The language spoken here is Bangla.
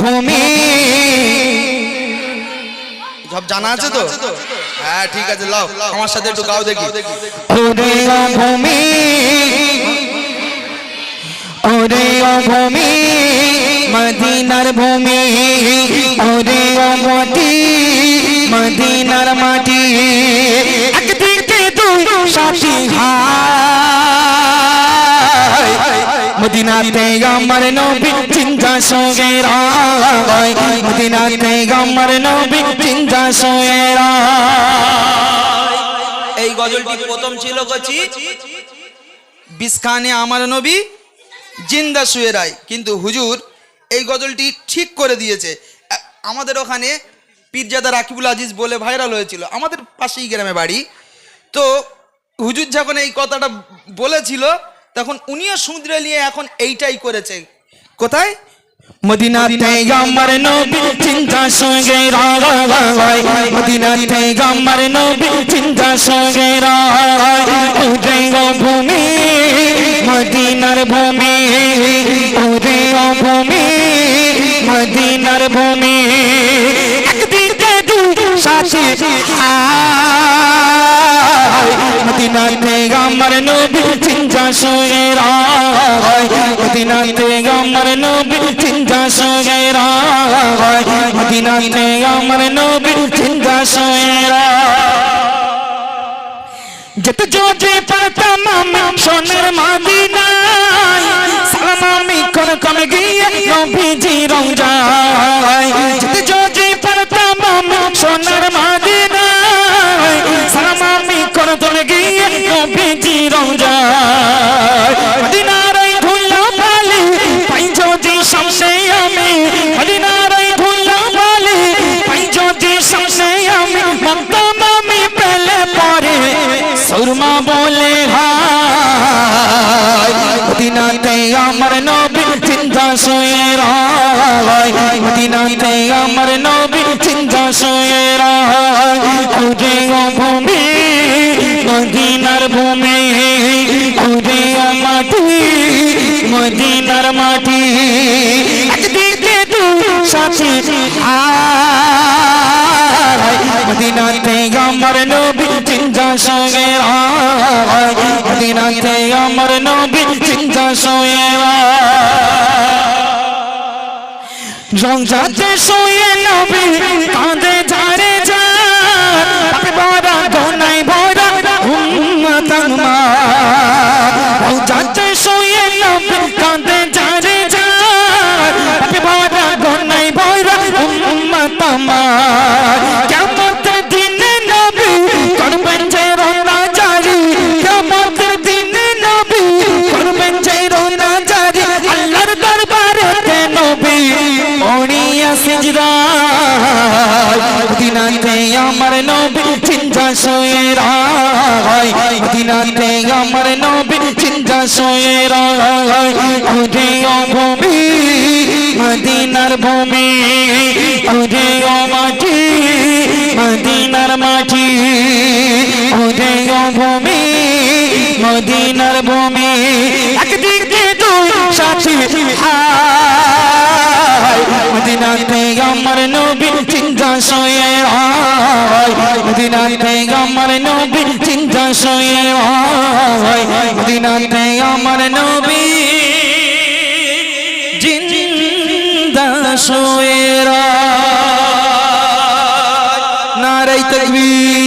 ভূমি সব জানা আছে তো? হ্যাঁ ঠিক আছে লাও আমার সাথে একটু গাও দেখি। ওরে ভূমি ওরে ভূমি মদিনার ভূমি ওরে মাটি মদিনার মাটি। একদিকে দুই সাথী মদিনাতে আমার নবী চিন্তা রায়। এই গজলটি প্রথম ছিল কচি আমার নবী জিন্দা শুয়ে রায়। কিন্তু হুজুর, এই গজলটি ঠিক করে দিয়েছে। আমাদের ওখানে পীরজাদা রাকিবুল আজিজ বলে ভাইরাল হয়েছিল, আমাদের পাশেই গ্রামে বাড়ি। তো হুজুর যখন এই কথাটা বলেছিল, তখন উনিও সমুদ্রে নিয়ে এখন এইটাই করেছে। কোথায়? মদিনাতে আমার নবী চিন্তা সঙ্গে রায় মদিনাতে আমার নবী চিন্তা সঙ্গে রায় উদয় ভূমি মদিনার ভূমি উদয় ভূমি মদিনার ভূমি। একদিকে দুই সাথে মদিনাতে আমার নবী সঙ্গে রায় মদিনাতে আমার নবী চিন্তা সঙ্গে রায় মদিনাতে আমার নবী চিন্তা সালাম আমি কমে গিয়ে নবীজি। বলে মদিনাতে আমার নবী চিন্তা শুয়ে রায়। মদিনাতে আমার নবী চিন্তা শুয়ে ভূমি, মদিনার ভূমি। ও মাটি, মদিনার মাটি। একদিকে দু সাথী আয়। মদিনাতে আমার নবী রায় মদিনাতে আমার নবী চিন্তা সঙ্গে রংজাতে শুয়ে নবী আমার নবী চিন্তা শুয়ে রায়। মদিনাতে আমার নবী চিন্তা শুয়ে রায়। উদে ও ভূমি, মদিনার ভূমি উদে ও মাটি, মদিনার মাটি উদে ও ভূমি, মদিনার ভূমি। সাথী হায়, মদিনাতে আমার নবী চিন্তা শুয়ে রায় মদিনাতে আমার নবী চিন্তা শুয়ে রায় মদিনাতে আমার নবী জিন্দা শুয়ে রায় নারাই তকবীর।